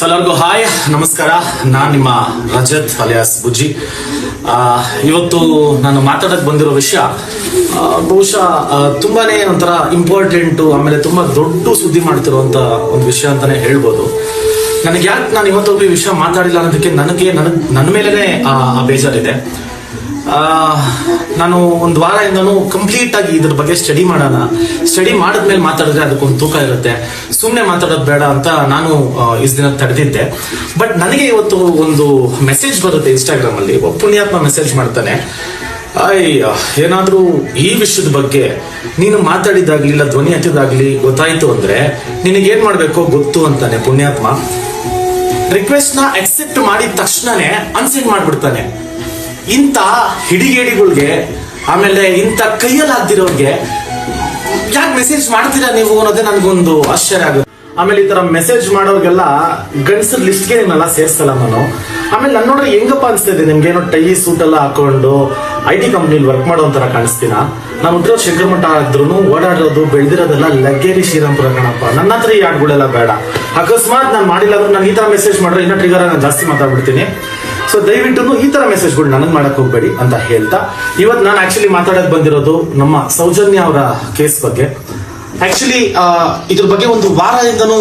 So ಎಲ್ಲರಿಗೂ hi, ನಮಸ್ಕಾರ. ನಾನು ನಿಮ್ಮ ರಜತ್ ಅಲಿಯಾಸ್ ಬುಜ್ಜಿ. ಇವತ್ತು ನಾನು ಮಾತಾಡಕ್ ಬಂದಿರೋ ವಿಷಯ ಬಹುಶಃ ತುಂಬಾನೇ ಒಂಥರ ಇಂಪಾರ್ಟೆಂಟು ಆಮೇಲೆ ತುಂಬಾ ದೊಡ್ಡ ಸುದ್ದಿ ಮಾಡ್ತಿರುವಂತ ಒಂದು ವಿಷಯ ಅಂತಾನೆ ಹೇಳ್ಬೋದು. ನನಗೆ ಯಾಕೆ ನಾನು ಇವತ್ತೊಬ್ಬ ಈ ವಿಷಯ ಮಾತಾಡಿಲ್ಲ ಅನ್ನೋದಕ್ಕೆ ನನಗೆ ನನ್ನ ನನ್ನ ಮೇಲೆನೆ ಆ ಬೇಜಾರಿದೆ. ನಾನು ಒಂದು ವಾರದಿಂದನೂ ಕಂಪ್ಲೀಟ್ ಆಗಿ ಇದ್ರ ಬಗ್ಗೆ ಸ್ಟಡಿ ಮಾಡೋಣ. ಸ್ಟಡಿ ಮಾಡಿದ್ಮೇಲೆ ಮಾತಾಡಿದ್ರೆ ಅದಕ್ಕೊಂದು ತೂಕ ಇರುತ್ತೆ. ಸುಮ್ಮನೆ ಮಾತಾಡೋದು ಬೇಡ ಅಂತ ನಾನು ಇಸ್ ದಿನ ತಡೆದಿದ್ದೆ. ಬಟ್ ನನಗೆ ಇವತ್ತು ಒಂದು ಮೆಸೇಜ್ ಬರುತ್ತೆ ಇನ್ಸ್ಟಾಗ್ರಾಮ್ ಅಲ್ಲಿ. ಒಬ್ಬ ಪುಣ್ಯಾತ್ಮ ಮೆಸೇಜ್ ಮಾಡ್ತಾನೆ. ಅಯ್ಯ, ಏನಾದರೂ ಈ ವಿಷಯದ ಬಗ್ಗೆ ನೀನು ಮಾತಾಡಿದಾಗ್ಲಿ ಇಲ್ಲ ಧ್ವನಿ ಹತ್ತಿದಾಗ್ಲಿ ಗೊತ್ತಾಯ್ತು ಅಂದ್ರೆ ನಿನಗೇನ್ ಮಾಡ್ಬೇಕೋ ಗೊತ್ತು ಅಂತಾನೆ ಪುಣ್ಯಾತ್ಮ. ರಿಕ್ವೆಸ್ಟ್ನ ಅಕ್ಸೆಪ್ಟ್ ಮಾಡಿದ ತಕ್ಷಣನೇ ಅನ್ಸೆಂಡ್ ಮಾಡ್ಬಿಡ್ತಾನೆ. ಇಂಥ ಹಿಡಿಗೇಡಿಗಳಿಗೆ, ಆಮೇಲೆ ಇಂಥ ಕೈಯಲ್ಲಿ ಆಗ್ದಿರೋರ್ಗೆ ಯಾಕೆ ಮೆಸೇಜ್ ಮಾಡ್ತೀರಾ ನೀವು ಅನ್ನೋದೇ ನನಗೊಂದು ಆಶ್ಚರ್ಯ ಆಗುತ್ತೆ. ಆಮೇಲೆ ಈ ತರ ಮೆಸೇಜ್ ಮಾಡೋರ್ಗೆಲ್ಲ ಗಂಡಸರ್ ಲಿಸ್ಟ್ಗೆ ನಿನ್ನೆಲ್ಲ ಸೇರ್ಸಲ್ಲ ನಾನು. ಆಮೇಲೆ ನನ್ನ ನೋಡ್ರೆ ಹೆಂಗಪ್ಪ ಅನ್ಸ್ತಿದೆ ನಿಮ್ಗೆ? ಏನೋ ಟೈ ಸೂಟ್ ಎಲ್ಲ ಹಾಕೊಂಡು ಐ ಟಿ ಕಂಪ್ನಿಲಿ ವರ್ಕ್ ಮಾಡೋ ಒಂಥರ ಕಾಣಿಸ್ತೀನ ನಾನು ಉದ್ರೋ ಶಂಕರಮಠ ಆದ್ರೂ ಓಡಾಡೋದು, ಬೆಳೆದಿರೋದೆಲ್ಲ ಲಗ್ಗೇರಿ ಶ್ರೀರಾಮ್ಪುರ ಕಣಪ್ಪ. ನನ್ನ ಹತ್ರ ಈ ಆಡ್ಗಳೆಲ್ಲ ಬೇಡ. ಅಕಸ್ಮಾತ್ ನಾನು ಮಾಡಿಲ್ಲ ಅಂದ್ರೆ ನಾನು ಈ ತರ ಮೆಸೇಜ್ ಮಾಡ್ರೆ ಇನ್ನೂ ನಾನು ಜಾಸ್ತಿ ಮಾತಾಡ್ಬಿಡ್ತೀನಿ. ಸೊ ದಯವಿಟ್ಟು ಈ ತರ ಮೆಸೇಜ್ಗಳು ನನಗೆ ಮಾಡಕ್ ಹೋಗ್ಬೇಡಿ ಅಂತ ಹೇಳ್ತಾ ಇವತ್ತು ನಾನು ಆಕ್ಚುಲಿ ಮಾತಾಡಕ್ ಬಂದಿರೋದು ನಮ್ಮ ಸೌಜನ್ಯ ಅವರ ಕೇಸ್ ಬಗ್ಗೆ. ಆಕ್ಚುಲಿ ಇದ್ರ ಬಗ್ಗೆ ಒಂದು ವಾರದಿಂದನೂ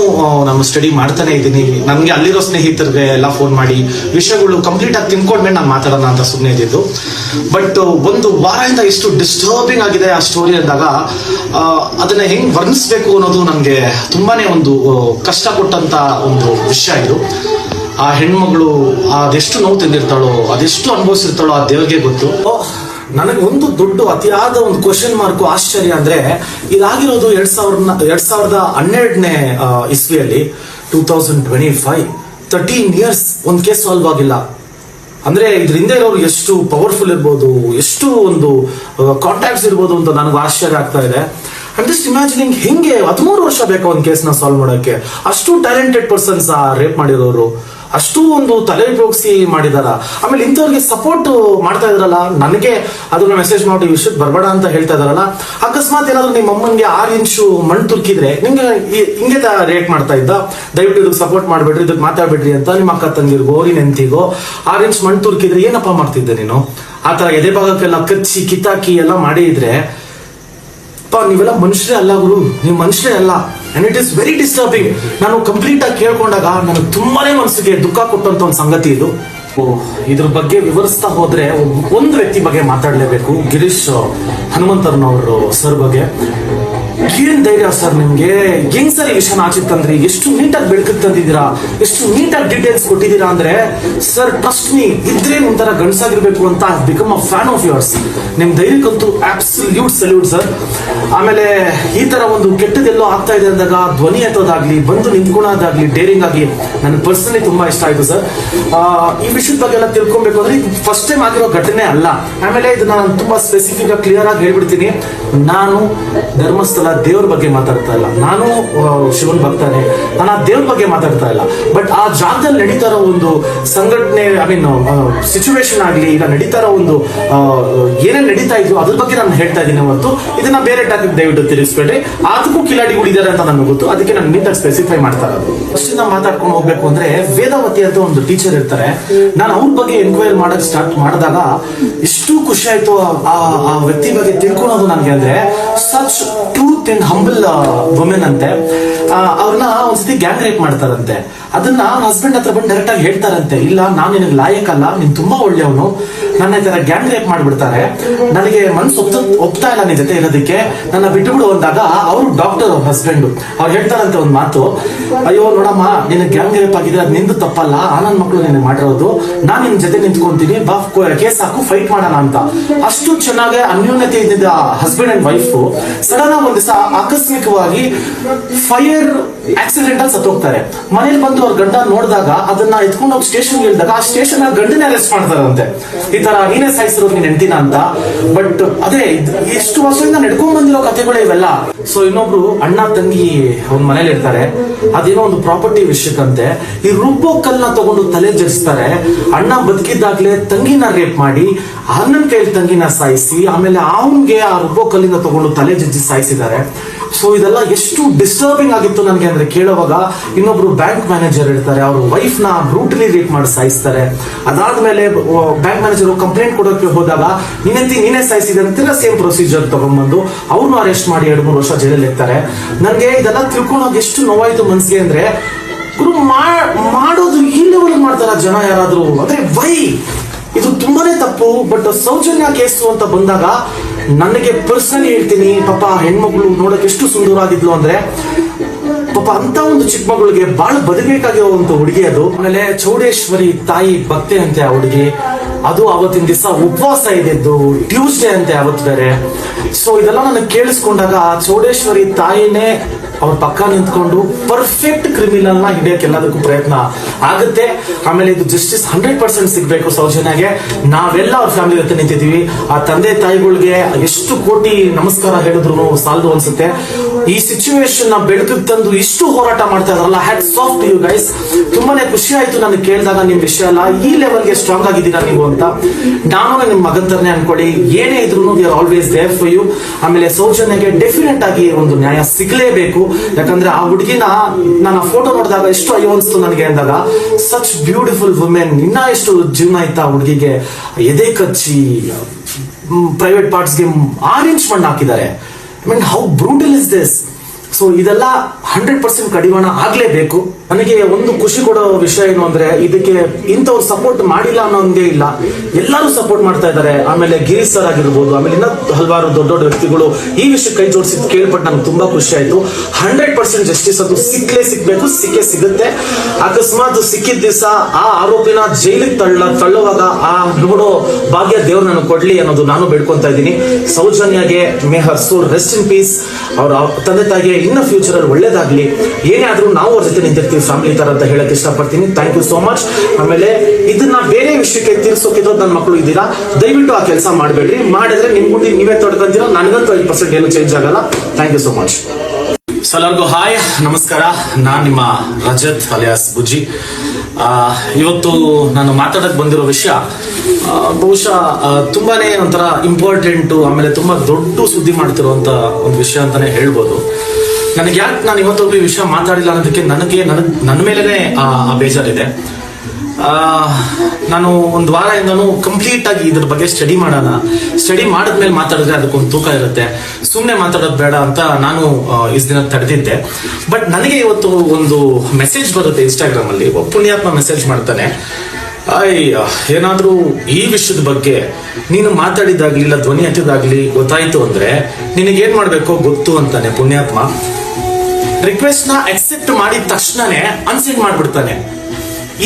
ನಾನು ಸ್ಟಡಿ ಮಾಡ್ತಾನೆ ಇದ್ದೀನಿ. ನನಗೆ ಅಲ್ಲಿರೋ ಸ್ನೇಹಿತರಿಗೆ ಎಲ್ಲ ಫೋನ್ ಮಾಡಿ ವಿಷಯಗಳು ಕಂಪ್ಲೀಟ್ ಆಗಿ ತಿನ್ಕೊಂಡ್ಮೇಲೆ ನಾನು ಮಾತಾಡೋಣ ಅಂತ ಸುಮ್ಮನೆ ಇದ್ದಿದ್ದು. ಬಟ್ ಒಂದು ವಾರದಿಂದ ಎಷ್ಟು ಡಿಸ್ಟರ್ಬಿಂಗ್ ಆಗಿದೆ ಆ ಸ್ಟೋರಿ ಅಂದಾಗ ಅದನ್ನ ಹೆಂಗ್ ವರ್ಣಿಸ್ಬೇಕು ಅನ್ನೋದು ನನಗೆ ತುಂಬಾನೇ ಒಂದು ಕಷ್ಟ ಕೊಟ್ಟಂತ ಒಂದು ವಿಷಯ ಇದು. ಆ ಹೆಣ್ಮಗಳು ಅದೆಷ್ಟು ನೋವು ತಿಂದಿರ್ತಾಳೋ, ಅದೆಷ್ಟು ಅನುಭವಿಸಿರ್ತಾಳೋ ಆ ದೇವ್ರಿಗೆ ಗೊತ್ತು. ನನಗೆ ಒಂದು ದೊಡ್ಡ ಅತಿಯಾದ ಒಂದು ಕ್ವಶನ್ ಮಾರ್ಕ್ ಆಶ್ಚರ್ಯ ಅಂದ್ರೆ ಇದಾಗಿರೋದು ಎರಡ್ ಸಾವಿರದ ಎರಡ್ ಸಾವಿರದ ಹನ್ನೆರಡನೇ ಇಸ್ವಿಯಲ್ಲಿ two thousand twenty five thirteen years ಒಂದು ಕೇಸ್ ಸಾಲ್ವ್ ಆಗಿಲ್ಲ. ಅಂದ್ರೆ ಇದರಿಂದ ಇರೋರು ಎಷ್ಟು ಪವರ್ಫುಲ್ ಇರ್ಬೋದು, ಎಷ್ಟು ಒಂದು ಕಾಂಟ್ಯಾಕ್ಟ್ಸ್ ಇರ್ಬೋದು ಅಂತ ನನಗೆ ಆಶ್ಚರ್ಯ ಆಗ್ತಾ ಇದೆ. ಅಂಡ್ ಜಸ್ಟ್ ಇಮ್ಯಾಜಿನಿಂಗ್ ಹಿಂಗೆ ಹದಿಮೂರು ವರ್ಷ ಬೇಕು ಒಂದು ಕೇಸ್ನ ಸಾಲ್ವ್ ಮಾಡೋಕ್ಕೆ. ಅಷ್ಟು ಟ್ಯಾಲೆಂಟೆಡ್ ಪರ್ಸನ್ಸ್ ರೇಪ್ ಮಾಡಿರೋರು. ಅಷ್ಟು ಒಂದು ತಲೆ ಉಪಯೋಗಿಸಿ ಮಾಡಿದಾರ. ಆಮೇಲೆ ಇಂಥವ್ರಿಗೆ ಸಪೋರ್ಟ್ ಮಾಡ್ತಾ ಇದ್ರಲ್ಲ, ನನಗೆ ಅದನ್ನ ಮೆಸೇಜ್ ಮಾಡಿ ವಿಷಯ ಬರಬೇಡ ಅಂತ ಹೇಳ್ತಾ ಇದಾರಲ್ಲ, ಅಕಸ್ಮಾತ್ ಏನಾದ್ರು ನಿಮ್ಮ ಅಮ್ಮನ್ಗೆ ಆರು ಇಂಚು ಮಣ್ಣು ತುರ್ಕಿದ್ರೆ ನಿಮ್ಗೆ ಹಿಂಗೆ ರೇಟ್ ಮಾಡ್ತಾ ಇದ್ದ. ದಯವಿಟ್ಟು ಇದಕ್ಕೆ ಸಪೋರ್ಟ್ ಮಾಡ್ಬೇಡ್ರಿ ಇದಕ್ಕೆ ಮಾತಾಡ್ಬೇಡ್ರಿ ಅಂತ ನಿಮ್ಮ ಅಕ್ಕ ತಂಗಿರ್ಗೋ, ನಿನ್ ಎಂತಿಗೋ ಆರು ಇಂಚ್ ಮಣ್ಣು ತುರ್ಕಿದ್ರೆ ಏನಪ್ಪ ಮಾಡ್ತಿದ್ದೆ ನೀನು? ಆ ತರ ಎದೆ ಭಾಗಕ್ಕೆಲ್ಲ ಕಚ್ಚಿ, ಕಿತಾಕಿ ಎಲ್ಲ ಮಾಡಿದ್ರೆ, ಪಾ, ನೀವೆಲ್ಲ ಮನುಷ್ಯರೇ ಅಲ್ಲ ಗುರು, ನೀವು ಮನುಷ್ಯರೇ ಅಲ್ಲ. And it is very disturbing ನಾನು ಕಂಪ್ಲೀಟ್ ಆಗಿ ಕೇಳ್ಕೊಂಡಾಗ ನನಗೆ ತುಂಬಾನೇ ಮನಸ್ಸಿಗೆ ದುಃಖ ಕೊಟ್ಟಂತ ಒಂದು ಸಂಗತಿ ಇದು. ಇದ್ರ ಬಗ್ಗೆ ವಿವರಿಸ್ತಾ ಹೋದ್ರೆ ಒಂದು ವ್ಯಕ್ತಿ ಬಗ್ಗೆ ಮಾತಾಡಲೇಬೇಕು. ಗಿರೀಶ್ ಹನುಮಂತರ್ನವರು ಸರ್ ಬಗ್ಗೆ. ಏನ್ ಧೈರ್ಯ ಸರ್ ನಿಮ್ಗೆ. ಹೆಂಗ್ ಸರ್ ಈ ವಿಷಯನ ಆಚೆ ತಂದ್ರಿ ಎಷ್ಟು ನೀಟಾಗಿ ಬೆಳಕಿಗೆ ತಂದಿದ್ದೀರಾ? ಎಷ್ಟು ನೀಟಾಗಿ ಡೀಟೇಲ್ಸ್ ಕೊಟ್ಟಿದ್ದೀರಾ ಅಂದ್ರೆ, ಸರ್ ಟ್ರಸ್ಟ್ ಮೀ ಇದ್ರೆ ಒಂಥರ ಗಂಡಸಾಗಿರ್ಬೇಕು ಅಂತ become a fan of yours ನಿಮ್ ಧೈರ್ಯಕ್ಕಂತೂ ಆಬ್ಸಲ್ಯೂಟ್ ಸಲ್ಯೂಟ್ ಸರ್ ಆಮೇಲೆ, ಈ ತರ ಒಂದು ಕೆಟ್ಟದೆಲ್ಲೋ ಆಗ್ತಾ ಇದೆ ಅಂದಾಗ, ಧ್ವನಿ ಎತ್ತೋದಾಗ್ಲಿ, ಬಂದು ನಿಂತ್ಕೊಳ್ಳೋದಾಗ್ಲಿ ಡೇರಿಂಗ್ ಆಗಿ ನನಗೆ ಪರ್ಸನಲಿ ತುಂಬಾ ಇಷ್ಟ ಆಯ್ತು ಸರ್ ಈ ವಿಷಯದ ಬಗ್ಗೆ ಎಲ್ಲ ತಿಳ್ಕೊಬೇಕು ಅಂದ್ರೆ ಫಸ್ಟ್ ಟೈಮ್ ಆಗಿರೋ ಘಟನೆ ಅಲ್ಲ. ಆಮೇಲೆ ಇದನ್ನ ನಾನು ತುಂಬಾ ಸ್ಪೆಸಿಫಿಕ್ ಆಗಿ ಕ್ಲಿಯರ್ ಆಗಿ ಹೇಳ್ಬಿಡ್ತೀನಿ. ನಾನು ಧರ್ಮಸ್ಥಳ ದೇವ್ರ ಬಗ್ಗೆ ಮಾತಾಡ್ತಾ ಇಲ್ಲ. ನಾನು ಆ, ಶಿವನ್ ಭಕ್ತನೇ. ನಾನು ಆ ದೇವ್ರ ಬಗ್ಗೆ ಮಾತಾಡ್ತಾ ಇಲ್ಲ. ಬಟ್ ಆ ಜಾಗದಲ್ಲಿ ನಡೀತಾ ಇರೋ ಒಂದು ಸಂಘಟನೆ ಐ ಮೀನ್ ಸಿಚುವೇಶನ್ ಆಗಲಿ ಇಲ್ಲ ನಡೀತಾ ಇರೋ ಒಂದು ಏನೇನು ನಡೀತಾ ಇದ್ರು ಅದ್ರ ಬಗ್ಗೆ ನಾನು ಹೇಳ್ತಾ ಇದ್ದೀನಿ ಹೊರತು. ಇದನ್ನ ಬೇರೆ ಟಾಪಿಕ್ ದಯವಿಟ್ಟು ತಿಳಿಸ್ಬೇಡ್ರಿ. ಅದಕ್ಕೂ ಕಿಲಾಡಿಗಳಿದ್ದಾರೆ ಅಂತ ನನಗೆ ಗೊತ್ತು. ಅದಕ್ಕೆ ನಾನು ನೀಟಾಗಿ ಸ್ಪೆಸಿಫೈ ಮಾಡ್ತಾರೆ ಫಸ್ಟ್ ನಾವು ಮಾತಾಡ್ಕೊಂಡು ಹೋಗ್ಬೇಕು ಅಂದ್ರೆ ವೇದಾವತಿ ಅಂತ ಒಂದು ಟೀಚರ್ ಇರ್ತಾರೆ. ನಾನು ಅವ್ರ ಬಗ್ಗೆ ಎನ್ಕ್ವೈರಿ ಮಾಡಕ್ ಸ್ಟಾರ್ಟ್ ಮಾಡಿದಾಗ ಎಷ್ಟು ಖುಷಿ ಆಯ್ತು ಆ- ಆ ಆ ವ್ಯಕ್ತಿ ಬಗ್ಗೆ ತಿಳ್ಕೊಳೋದು ನನಗೆ ಅಂದ್ರೆ such truth and humble women ಅಂತೆ ಆ, ಅವ್ರನ್ನ ಒಂದ್ಸತಿ ಗ್ಯಾಂಗ್ ರೇಪ್ ಮಾಡ್ತಾರಂತೆ. ಅದನ್ನ ಹಸ್ಬೆಂಡ್ ಹತ್ರ ಬಂದು ಡೈರೆಕ್ಟ್ ಆಗಿ ಹೇಳ್ತಾರಂತೆ. ಇಲ್ಲ, ನಾನು ನಿನಗೆ ಅಲ್ಲ ನೀನ್ ತುಂಬಾ ಒಳ್ಳೆಯವನು. ನನ್ನ ಈ ತರ ಗ್ಯಾಂಗ್ ರೇಪ್ ಮಾಡ್ಬಿಡ್ತಾರೆ. ನನಗೆ ಮನ್ಸು ಒಪ್ತ, ಒಪ್ತಾ ಇಲ್ಲ ನಿನ್ ಜೊತೆ ಇರೋದಕ್ಕೆ. ನನ್ನ ಬಿಟ್ಟು ಬಿಡು ಅಂದಾಗ ಅವರು ಡಾಕ್ಟರ್ ಅವ್ರ ಹಸ್ಬೆಂಡ್ ಅವ್ರು ಹೇಳ್ತಾರಂತೆ ಒಂದ್ ಮಾತು. ಅಯ್ಯೋ, ನೋಡಮ್ಮ, ನಿನ್ನ ಗ್ಯಾಂಗ್ ರೇಪ್ ಆಗಿದೆ, ಅದು ನಿಂದು ತಪ್ಪಲ್ಲ. ಆನಂದ್ ಮಕ್ಕಳು ನಿನ್ನೆ ಮಾಡಿರೋದು. ನಾನ್ ನಿನ್ ಜೊತೆ ನಿಂತ್ಕೊಂತೀನಿ. ಬಾ ಕೇಸ್ ಹಾಕು ಫೈಟ್ ಮಾಡೋಣ ಅಂತ. ಅಷ್ಟು ಚೆನ್ನಾಗಿ ಅನ್ಯೋನ್ಯತೆ ಇದ್ದಿದ್ದ ಹಸ್ಬೆಂಡ್ ಅಂಡ್ ವೈಫ್ ಸಡನ್ ಆಗಿ ಒಂದ್ ದಿವಸ ಆಕಸ್ಮಿಕವಾಗಿ ಫೈರ್ ಆಕ್ಸಿಡೆಂಟ್ ಅಲ್ಲಿ ಸತ್ತೋಗ್ತಾರೆ ಮನೇಲಿ ಬಂದು ಅವ್ರ ಗಂಡ ನೋಡಿದಾಗ ಅದನ್ನ ಎತ್ಕೊಂಡು ಹೋಗಿ ಸ್ಟೇಷನ್ ಹೇಳಿದಾಗ ಆ ಸ್ಟೇಷನ್ ಗಂಡನೇ ಅರೆಸ್ಟ್ ಮಾಡ್ತಾರಂತೆ. ಈ ತರ ನೀನೇ ಸಾಯಿಸಿರೋದು ನೀನ್ ಹೆಂಡತಿನ ಅಂತ. ಬಟ್ ಅದೇ ಎಷ್ಟು ವರ್ಷದಿಂದ ನಡ್ಕೊಂಡ್ ಬಂದಿರೋ ಕಥೆಗಳು ಇವೆಲ್ಲ. ಸೊ ಇನ್ನೊಬ್ರು ಅಣ್ಣ ತಂಗಿ ಒಂದ್ ಮನೇಲಿ ಇರ್ತಾರೆ. ಅದೇನೋ ಒಂದು ಪ್ರಾಪರ್ಟಿ ವಿಷಯಕ್ಕಂತೆ. ಈ ರುಬ್ಬೋ ಕಲ್ನ ತಗೊಂಡು ತಲೆ ಜರಿಸ್ತಾರೆ. ಅಣ್ಣ ಬದುಕಿದ್ದಾಗ್ಲೇ ತಂಗಿನ ರೇಪ್ ಮಾಡಿ, ಅಣ್ಣನ ಕೈಯಲ್ಲಿ ತಂಗಿನ ಸಾಯಿಸಿ, ಆಮೇಲೆ ಅವನ್ಗೆ ಆ ರುಬ್ಬೋ ಕಲ್ಲಿನ ತಗೊಂಡು ತಲೆ ಜಜ್ಜಿ ಸಾಯಿಸಿದ್ದಾರೆ. ಸೊ ಇದೆಲ್ಲ ಎಷ್ಟು ಡಿಸ್ಟರ್ಬಿಂಗ್ ಆಗಿತ್ತು ನನಗೆ ಅಂದ್ರೆ ಕೇಳುವಾಗ ಇನ್ನೊಬ್ರು ಬ್ಯಾಂಕ್ ಮ್ಯಾನೇಜರ್ ಇರ್ತಾರೆ ಅವರು ವೈಫ್ನ ಬ್ರೂಟಲಿ ರೇಟ್ ಮಾಡಿ ಸಾಯಿಸ್ತಾರೆ. ಅದಾದ್ಮೇಲೆ ಬ್ಯಾಂಕ್ ಮ್ಯಾನೇಜರ್ ಕಂಪ್ಲೇಂಟ್ ಕೊಡೋಕೆ ಹೋದಾಗ ನೀನಂತಿ ನೀನೇ ಸಾಯಿಸಿದೆ ಅಂತಿಲ್ಲ ಸೇಮ್ ಪ್ರೊಸೀಜರ್ ತಗೊಂಡ್ಬಂದು ಅವ್ರನ್ನ ಅರೆಸ್ಟ್ ಮಾಡಿ ಎರಡು, ಮೂರು ವರ್ಷ ಜೈಲಲ್ಲಿ ಇರ್ತಾರೆ. ನನಗೆ ಇದೆಲ್ಲ ತಿಳ್ಕೊಂಡಾಗ ಎಷ್ಟು ನೋವಾಯ್ತು ಮನ್ಸಿಗೆ ಅಂದ್ರೆ, ಗುರು ಮಾಡೋದು ಈ ಲೆವೆಲ್ ಮಾಡ್ತಾರ ಜನ ಯಾರಾದ್ರೂ? ಅಂದ್ರೆ, ವೈ! ಇದು ತುಂಬಾನೇ ತಪ್ಪು ಬಟ್ ಸೌಜನ್ಯ ಕೇಸು ಅಂತ ಬಂದಾಗ ನನಗೆ ಪರ್ಸನ್ ಹೇಳ್ತೀನಿ, ಪಾಪ ಹೆಣ್ಮಗಳು ನೋಡಕ್ ಎಷ್ಟು ಸುಂದರವಾಗಿದ್ಲು ಅಂದ್ರೆ, ಪಾಪ ಅಂತ ಒಂದು ಚಿಕ್ಕ ಮಗಳಿಗೆ ಬಹಳ ಬದುಕಬೇಕಾಗಿರೋ ಹುಡುಗಿ ಅದು. ಆಮೇಲೆ ಚೌಡೇಶ್ವರಿ ತಾಯಿ ಭಕ್ತಿ ಅಂತೆ ಆ ಹುಡುಗಿ. ಅದು ಅವತ್ತಿನ ದಿವಸ ಉಪವಾಸ ಇದ್ದಿದ್ದು ಟ್ಯೂಸ್ಡೇ ಅಂತೆ ಅವತ್ತು ಬೇರೆ. ಸೊ ಇದೆಲ್ಲ ನನಗೆ ಕೇಳಿಸ್ಕೊಂಡಾಗ ಚೌಡೇಶ್ವರಿ ತಾಯಿನೇ ಅವ್ರ ಪಕ್ಕ ನಿಂತ್ಕೊಂಡು ಪರ್ಫೆಕ್ಟ್ ಕ್ರಿಮಿನಲ್ನ ಹಿಡಿಯಕ್ಕೆ ಎಲ್ಲದಕ್ಕೂ ಪ್ರಯತ್ನ ಆಗುತ್ತೆ. ಆಮೇಲೆ ಇದು ಜಸ್ಟಿಸ್ ಹಂಡ್ರೆಡ್ ಪರ್ಸೆಂಟ್ ಸಿಗಬೇಕು ಸೌಜನ್ಯಗೆ. ನಾವೆಲ್ಲ ಅವ್ರ ಫ್ಯಾಮಿಲಿ ಜೊತೆ ನಿಂತಿದ್ದೀವಿ. ಆ ತಂದೆ ತಾಯಿಗಳಿಗೆ ಎಷ್ಟು ಕೋಟಿ ನಮಸ್ಕಾರ ಹೇಳಿದ್ರು ಸಾಲದು ಅನ್ಸುತ್ತೆ. ಈ ಸಿಚುವೇಶನ್ ಬೆಳಕಿಗೆ ತಂದು ಇಷ್ಟು ಹೋರಾಟ ಮಾಡ್ತಾ ಇದಾರಲ್ಲ ಹ್ಯಾಟ್ ಸಾಫ್ಟ್ ಯು ಗೈಸ್ ತುಂಬಾನೇ ಖುಷಿ ಆಯ್ತು ನಾನು ಕೇಳಿದಾಗ ನಿಮ್ ವಿಷಯ ಅಲ್ಲ. ಈ ಲೆವೆಲ್ಗೆ ಸ್ಟ್ರಾಂಗ್ ಆಗಿದ್ದೀರಾ ನೀವು ಅಂತ. ನಾನು ನಿಮ್ಮ ಮಗನ್ ತರನೇ ಅನ್ಕೊಳ್ಳಿ. ಏನೇ ಇದ್ರು ಆಲ್ವೇಸ್ ದೇರ್ ಫಾರ್ ಯು ಆಮೇಲೆ ಸೌಜನ್ಯಗೆ ಡೆಫಿನೆಟ್ ಆಗಿ ಒಂದು ನ್ಯಾಯ ಸಿಗ್ಲೇಬೇಕು. ಯಾಕಂದ್ರೆ ಆ ಹುಡುಗಿನ ನಾನು ಫೋಟೋ ನೋಡಿದಾಗ ಎಷ್ಟು ಅಯ್ಯೋ ಅನ್ಸ್ತು ನನಗೆ ಅಂದಾಗ ಸಚ್ ಬ್ಯೂಟಿಫುಲ್ ವುಮೆನ್ ಇನ್ನ ಎಷ್ಟು ಜೀವನ ಇತ್ತ ಹುಡುಗಿಗೆ? ಎದೆ ಕಚ್ಚಿ ಪ್ರೈವೇಟ್ ಪಾರ್ಟ್ಸ್ಗೆ ಮಣ್ಣು ಹಾಕಿದ್ದಾರೆ I mean how brutal is this so ಇದೆಲ್ಲ ಹಂಡ್ರೆಡ್ ಪರ್ಸೆಂಟ್ ಕಡಿವಾಣ ಆಗ್ಲೇಬೇಕು. ನನಗೆ ಒಂದು ಖುಷಿ ಕೊಡೋ ವಿಷಯ ಏನು ಅಂದ್ರೆ, ಇದಕ್ಕೆ ಇಂಥವ್ರು ಸಪೋರ್ಟ್ ಮಾಡಿಲ್ಲ ಅನ್ನೋದೇ ಇಲ್ಲ. ಎಲ್ಲರೂ ಸಪೋರ್ಟ್ ಮಾಡ್ತಾ ಇದ್ದಾರೆ. ಆಮೇಲೆ ಗಿರೀಶ್ ಸರ್ ಆಗಿರ್ಬೋದು, ಆಮೇಲೆ ಇನ್ನ ಹಲವಾರು ದೊಡ್ಡ ದೊಡ್ಡ ವ್ಯಕ್ತಿಗಳು ಈ ವಿಷಯ ಕೈ ಜೋಡಿಸಿದ್ ಕೇಳ್ಪಟ್ಟು ನಂಗೆ ತುಂಬಾ ಖುಷಿ ಆಯ್ತು. ಹಂಡ್ರೆಡ್ ಪರ್ಸೆಂಟ್ ಜಸ್ಟಿಸ್ ಅದು ಸಿಕ್ಕಲೇ ಸಿಗ್ಬೇಕು, ಸಿಕ್ಕೇ ಸಿಗುತ್ತೆ. ಅಕಸ್ಮಾತ್ ಸಿಕ್ಕಿದ ದಿವಸ ಆ ಆರೋಪಿನ ಜೈಲಿಗೆ ತಳ್ಳ, ತಳ್ಳುವಾಗ ಆ ನೋಡೋ ಭಾಗ್ಯ ದೇವ್ರು ನನಗೆ ಕೊಡ್ಲಿ ಅನ್ನೋದು ನಾನು ಬೇಡ್ಕೊಂತ ಇದ್ದೀನಿ. ಸೌಜನ್ಯಗೆ may her rest in peace. ಅವ್ರ ತಂದೆ ತಾಯಿಗೆ ಇನ್ನ ಫ್ಯೂಚರ್ ಅಲ್ಲಿ ಒಳ್ಳೇದಾಗ್ಲಿ, ಏನೇ ಆದ್ರೂ ನಾವು ಅವ್ರ ಜೊತೆ ನಿಂತಿರ್ತೀವಿ ಫ್ಯಾಮಿಲಿ ತರ ಅಂತ ಹೇಳಕ್ ಇಷ್ಟಪಡ್ತೀನಿ. ಥ್ಯಾಂಕ್ ಯು ಸೋ ಮಚ್ ಆಮೇಲೆ ಇದನ್ನ ಬೇರೆ ವಿಷಯಕ್ಕೆ ತೀರ್ಸೋಕಿದ್ರು ನನ್ನ ಮಕ್ಕಳು ಇದ್ದೀರಾ? ದಯವಿಟ್ಟು ಆ ಕೆಲಸ ಮಾಡಬೇಡ್ರಿ. ಮಾಡಿದ್ರೆ ನಿಮ್ ಗುಂಡಿ ನೀವೇ ತೊಡ್ಕೊಂತೀರಾ? ನನಗಂತೂ ಐದು ಪರ್ಸೆಂಟ್ ಏನು ಚೇಂಜ್ ಆಗಲ್ಲ. ಥ್ಯಾಂಕ್ ಯು ಸೋ ಮಚ್ ಎಲ್ಲರಿಗೂ ಹಾಯ್, ನಮಸ್ಕಾರ. ನಾನು ನಿಮ್ಮ ರಜತ್ ಅಲಿಯಾಸ್ ಬುಜ್ಜಿ. ಇವತ್ತು ನಾನು ಮಾತಾಡಕ್ ಬಂದಿರೋ ವಿಷಯ ಬಹುಶಃ ತುಂಬಾನೇ ಒಂಥರ ಇಂಪಾರ್ಟೆಂಟ್ ಆಮೇಲೆ ತುಂಬಾ ದೊಡ್ಡ ಸುದ್ದಿ ಮಾಡ್ತಿರುವಂತ ಒಂದು ವಿಷಯ ಅಂತಾನೆ ಹೇಳ್ಬೋದು. ನನಗೆ ಯಾಕೆ ನಾನು ಇವತ್ತೊಬ್ಬ ವಿಷಯ ಮಾತಾಡಿಲ್ಲ ಅನ್ನೋದಕ್ಕೆ ನನಗೆ ನನ್ನ ನನ್ನ ಮೇಲೆನೆ ಆ ಬೇಜಾರಿದೆ. ನಾನು ಒಂದು ವಾರದಿಂದನೂ ಕಂಪ್ಲೀಟ್ ಆಗಿ ಇದ್ರ ಬಗ್ಗೆ ಸ್ಟಡಿ ಮಾಡೋಣ ಸ್ಟಡಿ ಮಾಡಿದ್ಮೇಲೆ ಮಾತಾಡಿದ್ರೆ ಅದಕ್ಕೊಂದು ತೂಕ ಇರುತ್ತೆ. ಸುಮ್ಮನೆ ಮಾತಾಡೋದು ಬೇಡ ಅಂತ ನಾನು ಇಷ್ಟು ದಿನ ತಡೆದಿದ್ದೆ. ಬಟ್ ನನಗೆ ಇವತ್ತು ಒಂದು ಮೆಸೇಜ್ ಬರುತ್ತೆ ಇನ್ಸ್ಟಾಗ್ರಾಮ್ ಅಲ್ಲಿ. ಪುಣ್ಯಾತ್ಮ ಮೆಸೇಜ್ ಮಾಡ್ತಾನೆ. ಅಯ್ಯ, ಏನಾದ್ರೂ ಈ ವಿಷಯದ ಬಗ್ಗೆ ನೀನು ಮಾತಾಡಿದಾಗ್ಲಿ ಇಲ್ಲ ಧ್ವನಿ ಹಚ್ಚಿದಾಗ್ಲಿ ಗೊತ್ತಾಯ್ತು ಅಂದ್ರೆ ನಿನಗೇನ್ ಮಾಡ್ಬೇಕೋ ಗೊತ್ತು ಅಂತಾನೆ ಪುಣ್ಯಾತ್ಮ. ರಿಕ್ವೆಸ್ಟ್ನ ಅಕ್ಸೆಪ್ಟ್ ಮಾಡಿದ ತಕ್ಷಣನೇ ಅನ್ಸೆಂಡ್ ಮಾಡ್ಬಿಡ್ತಾನೆ.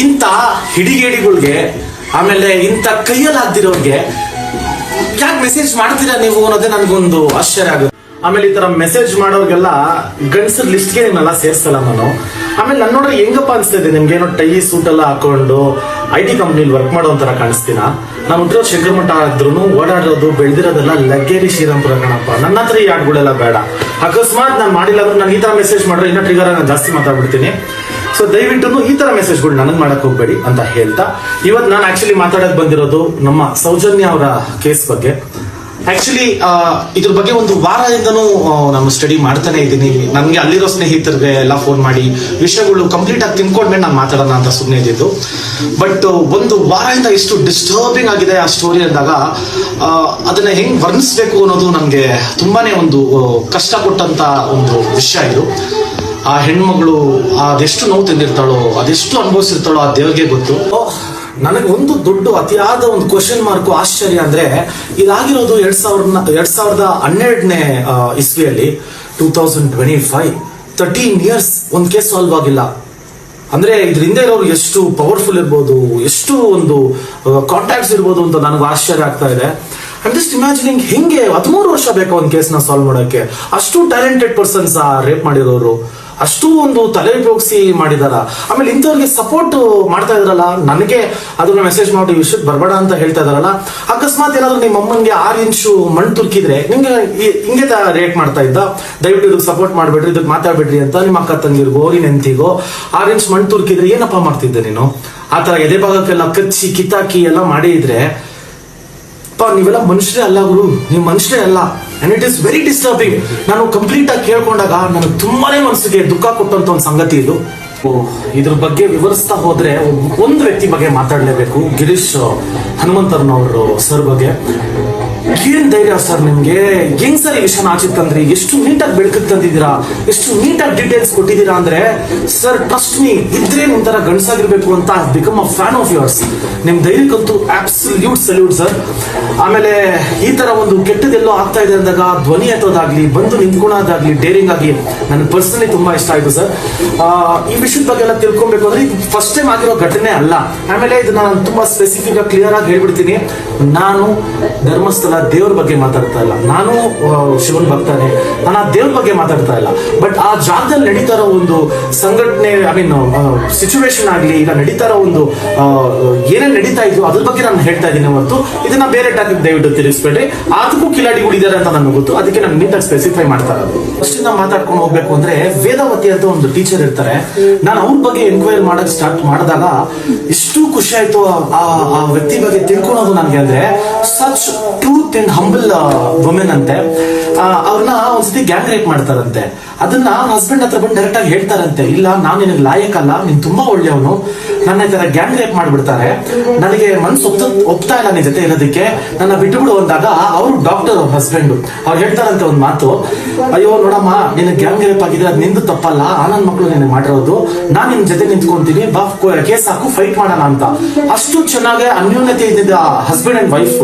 ಇಂಥ ಹಿಡಿಗೇಡಿಗಳಿಗೆ, ಆಮೇಲೆ ಇಂಥ ಕೈಯಲ್ಲಿ ಆಗ್ದಿರೋರ್ಗೆ ಯಾಕೆ ಮೆಸೇಜ್ ಮಾಡ್ತೀರಾ ನೀವು ಅನ್ನೋದೇ ನನಗೊಂದು ಆಶ್ಚರ್ಯ ಆಗುತ್ತೆ. ಆಮೇಲೆ ಈ ತರ ಮೆಸೇಜ್ ಮಾಡೋರ್ಗೆಲ್ಲ ಗಂಡಸರ್ ಲಿಸ್ಟ್ಗೆ ನಿಮ್ಮೆಲ್ಲ ಸೇರ್ಸಲ್ಲ ನಾನು. ಆಮೇಲೆ ನನ್ನ ನೋಡ್ರೆ ಹೆಂಗಪ್ಪ ಅನ್ಸ್ತಿದೆ ನಿಮ್ಗೆ ಏನೋ ಟೈ ಸೂಟ್ ಎಲ್ಲ ಹಾಕೊಂಡು ಐ ಟಿ ಕಂಪ್ನಿಲಿ ವರ್ಕ್ ಮಾಡೋ ಒಂಥರ ಕಾಣಿಸ್ತೀನ ನಾನು ಹುಟ್ಟಿರೋ ಶಂಕರಮಠ ಆದ್ರೂ ಓಡಾಡೋದು, ಬೆಳೆದಿರೋದೆಲ್ಲ ಲಗ್ಗೇರಿ ಶ್ರೀರಾಮ್ಪುರ ಕಣಪ್ಪ. ನನ್ನ ಹತ್ರ ಈ ಹಾಡ್ಗಳೆಲ್ಲ ಬೇಡ. ಅಕಸ್ಮಾತ್ ನಾನು ಮಾಡಿಲ್ಲ ಅಂದ್ರೆ ನಾನು ಈ ತರ ಮೆಸೇಜ್ ಮಾಡಿದ್ರೆ ಇನ್ನೂ ಟ್ರಿಗರ್ ನಾನು ಜಾಸ್ತಿ ಮಾತಾಡ್ಬಿಡ್ತೀನಿ. ಸೊ ದಯವಿಟ್ಟು ಈ ತರ ಮೆಸೇಜ್ಗಳು ನನಗೆ ಮಾಡಕ್ ಹೋಗ್ಬೇಡಿ ಅಂತ ಹೇಳ್ತಾ. ಇವತ್ತು ನಾನು ಆಕ್ಚುಲಿ ಮಾತಾಡಕ್ ಬಂದಿರೋದು ನಮ್ಮ ಸೌಜನ್ಯ ಅವರ ಕೇಸ್ ಬಗ್ಗೆ. ಆಕ್ಚುಲಿ ಇದ್ರ ಬಗ್ಗೆ ಒಂದು ವಾರದಿಂದನೂ ನಾನು ಸ್ಟಡಿ ಮಾಡ್ತಾನೆ ಇದ್ದೀನಿ. ನನಗೆ ಅಲ್ಲಿರೋ ಸ್ನೇಹಿತರಿಗೆ ಎಲ್ಲ ಫೋನ್ ಮಾಡಿ ವಿಷಯಗಳು ಕಂಪ್ಲೀಟ್ ಆಗಿ ತಿನ್ಕೊಂಡ್ಮೇಲೆ ನಾನು ಮಾತಾಡೋಣ ಅಂತ ಸುಮ್ಮನೆ ಇದ್ದಿದ್ದು. ಬಟ್ ಒಂದು ವಾರದಿಂದ ಇಷ್ಟು ಡಿಸ್ಟರ್ಬಿಂಗ್ ಆಗಿದೆ ಆ ಸ್ಟೋರಿ ಅಂದಾಗ ಅದನ್ನ ಹೆಂಗ್ ವರ್ಣಿಸ್ಬೇಕು ಅನ್ನೋದು ನನಗೆ ತುಂಬಾನೇ ಒಂದು ಕಷ್ಟ ಕೊಟ್ಟಂತ ಒಂದು ವಿಷಯ ಇದು. ಆ ಹೆಣ್ಮಗಳು ಅದೆಷ್ಟು ನೋವು ತಿಂದಿರ್ತಾಳೋ, ಅದೆಷ್ಟು ಅನುಭವಿಸಿರ್ತಾಳೋ ಆ ದೇವ್ರಿಗೆ ಗೊತ್ತು. ನನಗೆ ಒಂದು ದೊಡ್ಡ ಅತಿಯಾದ ಒಂದು ಕ್ವಶನ್ ಮಾರ್ಕ್ ಆಶ್ಚರ್ಯ ಅಂದ್ರೆ, ಇದಾಗಿರೋದು ಎರಡ್ ಸಾವಿರದ ಎರಡ್ ಸಾವಿರದ ಹನ್ನೆರಡನೇ ಇಸ್ವಿಯಲ್ಲಿ two thousand twenty five thirteen years ಒಂದು ಕೇಸ್ ಸಾಲ್ವ್ ಆಗಿಲ್ಲ. ಅಂದ್ರೆ ಇದರಿಂದ ಇರೋರು ಎಷ್ಟು ಪವರ್ಫುಲ್ ಇರ್ಬೋದು, ಎಷ್ಟು ಒಂದು ಕಾಂಟ್ಯಾಕ್ಟ್ಸ್ ಇರ್ಬೋದು ಅಂತ ನನಗೆ ಆಶ್ಚರ್ಯ ಆಗ್ತಾ ಇದೆ. ಅಂಡ್ ಜಸ್ಟ್ ಇಮ್ಯಾಜಿನಿಂಗ್ ಹಿಂಗೆ ಹದಿಮೂರು ವರ್ಷ ಬೇಕಾ ಒಂದು ನ ಸಾಲ್ವ್ ಮಾಡೋಕ್ಕೆ. ಅಷ್ಟು ಟ್ಯಾಲೆಂಟೆಡ್ ಪರ್ಸನ್ಸ್ ರೇಪ್ ಮಾಡಿರೋರು. ಅಷ್ಟು ಒಂದು ತಲೆ ಉಪಯೋಗಿಸಿ ಮಾಡಿದಾರ. ಆಮೇಲೆ ಇಂಥವ್ರಿಗೆ ಸಪೋರ್ಟ್ ಮಾಡ್ತಾ ಇದ್ರಲ್ಲ, ನನಗೆ ಅದನ್ನ ಮೆಸೇಜ್ ಮಾಡಿ ವಿಷಯಕ್ಕೆ ಬರಬೇಡ ಅಂತ ಹೇಳ್ತಾ ಇದಾರಲ್ಲ. ಅಕಸ್ಮಾತ್ ಏನಾದ್ರು ನಿಮ್ಮ ಅಮ್ಮನ್ಗೆ ಆರು ಇಂಚು ಮಣ್ಣು ತುರ್ಕಿದ್ರೆ, ನಿಮ್ಗೆ ಹಿಂಗೆ ರೇಟ್ ಮಾಡ್ತಾ ಇದ್ದ. ದಯವಿಟ್ಟು ಇದಕ್ಕೆ ಸಪೋರ್ಟ್ ಮಾಡ್ಬೇಡ್ರಿ, ಇದಕ್ಕೆ ಮಾತಾಡ್ಬೇಡ್ರಿ ಅಂತ ನಿಮ್ಮ ಅಕ್ಕ ತಂಗಿರ್ಗೋ ನಿನ್ ನೆಂತಿಗೋ ಆರು ಇಂಚ್ ಮಣ್ಣು ತುರ್ಕಿದ್ರೆ ಏನಪ್ಪ ಮಾಡ್ತಿದ್ದೆ ನೀನು? ಆ ತರ ಎದೆ ಭಾಗಕ್ಕೆಲ್ಲ ಕಚ್ಚಿ, ಕಿತ್ತಾಕಿ ಎಲ್ಲ ಮಾಡಿ ಇದ್ರೆ ನೀವೆಲ್ಲ ಮನುಷ್ಯರೇ ಅಲ್ಲ ಗುರು, ನೀವು ಮನುಷ್ಯರೇ ಅಲ್ಲ. And it is very disturbing ನಾನು ಕಂಪ್ಲೀಟ್ ಆಗಿ ಕೇಳ್ಕೊಂಡಾಗ ನನಗೆ ತುಂಬಾನೇ ಮನಸ್ಸಿಗೆ ದುಃಖ ಕೊಟ್ಟಂತ ಒಂದು ಸಂಗತಿ ಇದು. ಇದ್ರ ಬಗ್ಗೆ ವಿವರಿಸ್ತಾ ಹೋದ್ರೆ ಒಂದು ವ್ಯಕ್ತಿ ಬಗ್ಗೆ ಮಾತಾಡಲೇಬೇಕು. ಗಿರೀಶ್ ಹನುಮಂತರ್ನವರು ಸರ್ ಬಗ್ಗೆ. ಏನ್ ಧೈರ್ಯ ಸರ್ ನಿಮ್ಗೆ? ಹೆಂಗ್ ಸರ್ ಈ ವಿಷಯನ ಆಚಿತ್ ಎಷ್ಟು ನೀಟಾಗಿ ಬೆಳಕಿಗೆ ತಂದಿದ್ದೀರಾ? ಎಷ್ಟು ನೀಟಾಗಿ ಡೀಟೇಲ್ಸ್ ಕೊಟ್ಟಿದ್ದೀರಾ ಅಂದ್ರೆ, ಸರ್ ಟ್ರಸ್ಟ್ ಮೀ ಇದ್ರೆ ಒಂಥರ ಗಂಡಸಾಗಿರ್ಬೇಕು ಅಂತ become a fan of yours ನಿಮ್ ಧೈರ್ಯಕ್ಕಂತೂ ಆಬ್ಸಲ್ಯೂಟ್ ಸಲ್ಯೂಟ್ ಸರ್ ಆಮೇಲೆ ಈ ತರ ಒಂದು ಕೆಟ್ಟದೆಲ್ಲೋ ಆಗ್ತಾ ಇದೆ ಅಂದಾಗ ಧ್ವನಿ ಎತ್ತೋದಾಗ್ಲಿ, ಬಂದು ನಿಂತ್ಕೊಳ್ಳೋದಾಗ್ಲಿ ಡೇರಿಂಗ್ ಆಗಿ ನನ್ನ ಪರ್ಸನಲಿ ತುಂಬಾ ಇಷ್ಟ ಆಯ್ತು ಸರ್. ಈ ವಿಷಯದ ಬಗ್ಗೆ ಎಲ್ಲ ತಿಳ್ಕೊಬೇಕು ಅಂದ್ರೆ ಇದು ಫಸ್ಟ್ ಟೈಮ್ ಆಗಿರೋ ಘಟನೆ ಅಲ್ಲ. ಆಮೇಲೆ ಇದನ್ನ ನಾನು ತುಂಬಾ ಸ್ಪೆಸಿಫಿಕ್ ಆಗಿ ಕ್ಲಿಯರ್ ಆಗಿ ಹೇಳ್ಬಿಡ್ತೀನಿ. ನಾನು ಧರ್ಮಸ್ಥಳ ದೇವ್ರ ಬಗ್ಗೆ ಮಾತಾಡ್ತಾ ಇಲ್ಲ. ನಾನು ಶಿವನ್ ಭಕ್ತಾನೆ. ನಾನು ಆ ದೇವ್ರ ಬಗ್ಗೆ ಮಾತಾಡ್ತಾ ಇಲ್ಲ. ಬಟ್ ಆ ಜಾಗದಲ್ಲಿ ನಡೀತಾ ಇರೋ ಒಂದು ಸಂಘಟನೆ ಐ ಮೀನ್ ಸಿಚುವೇಶನ್ ಆಗ್ಲಿ, ಈಗ ನಡೀತಾ ಇರೋ ಒಂದು ಏನೇನ್ ನಡೀತಾ ಇದ್ರು ಅದ್ರ ಬಗ್ಗೆ ನಾನು ಹೇಳ್ತಾ ಇದ್ದೀನಿ ಹೊರತು. ಇದನ್ನ ಬೇರೆ ಟಾಪಿಕ್ ದಯವಿಟ್ಟು ತಿಳಿಸ್ಬೇಡಿ. ಅದಕ್ಕೂ ಕಿಲಾಡಿಗಳಿದ್ದಾರೆ ಅಂತ ನನಗೆ ಗೊತ್ತು. ಅದಕ್ಕೆ ನಾನು ನೀಟಾಗಿ ಸ್ಪೆಸಿಫೈ ಮಾಡ್ತಾ ಇರೋದು ಫಸ್ಟ್ ಮಾತಾಡ್ಕೊಂಡು ಹೋಗ್ಬೇಕು ಅಂದ್ರೆ ವೇದಾವತಿ ಅಂತ ಒಂದು ಟೀಚರ್ ಇರ್ತಾರೆ. ನಾನು ಅವ್ರ ಬಗ್ಗೆ ಎನ್ಕ್ವೈರಿ ಮಾಡಕ್ ಸ್ಟಾರ್ಟ್ ಮಾಡಿದಾಗ ಎಷ್ಟು ಖುಷಿ ಆಯ್ತು ಆ ವ್ಯಕ್ತಿ ಬಗ್ಗೆ ತಿಳ್ಕೊಳೋದು ನನಗೆ ಅಂದ್ರೆ such truth and humble women ಅಂತೆ ಅವ್ರನ್ನ ಒಂದ್ಸತಿ ಗ್ಯಾಂಗ್ ರೇಪ್ ಮಾಡ್ತಾರಂತೆ. ಅದನ್ನ ಹಸ್ಬೆಂಡ್ ಹತ್ರ ಬಂದು ಡೈರೆಕ್ಟ್ ಆಗಿ ಹೇಳ್ತಾರಂತೆ. ಇಲ್ಲ, ನಾನು ನಿನಗೆ ಅಲ್ಲ, ನೀನ್ ತುಂಬಾ ಒಳ್ಳೆಯವನು. ನನ್ನ ಈ ತರ ಗ್ಯಾಂಗ್ ರೇಪ್ ಮಾಡ್ಬಿಡ್ತಾರೆ. ನನಗೆ ಮನ್ಸು ಒಪ್ತ, ಒಪ್ತಾ ಇಲ್ಲ ನಿನ್ ಜೊತೆ ಇರೋದಕ್ಕೆ. ನನ್ನ ಬಿಟ್ಟು ಬಿಡು ಅಂದಾಗ ಅವರು ಡಾಕ್ಟರ್ ಅವ್ರ ಹಸ್ಬೆಂಡ್ ಅವ್ರು ಹೇಳ್ತಾರಂತೆ ಒಂದ್ ಮಾತು. ಅಯ್ಯೋ, ನೋಡಮ್ಮ, ನಿನ್ನ ಗ್ಯಾಂಗ್ ರೇಪ್ ಆಗಿದೆ ಅದ್ ನಿಂದು ತಪ್ಪಲ್ಲ. ಆ ಮಕ್ಕಳು ನಿನ್ನೆ ಮಾಡಿರೋದು. ನಾನ್ ನಿನ್ ಜೊತೆ ನಿಂತ್ಕೊಂತೀನಿ. ಬಾ, ಕೇಸ್ ಹಾಕು ಫೈಟ್ ಮಾಡೋಣ ಅಂತ. ಅಷ್ಟು ಚೆನ್ನಾಗಿ ಅನ್ಯೋನ್ಯತೆ ಇದ್ದಿದ್ದ ಹಸ್ಬೆಂಡ್ ಅಂಡ್ ವೈಫ್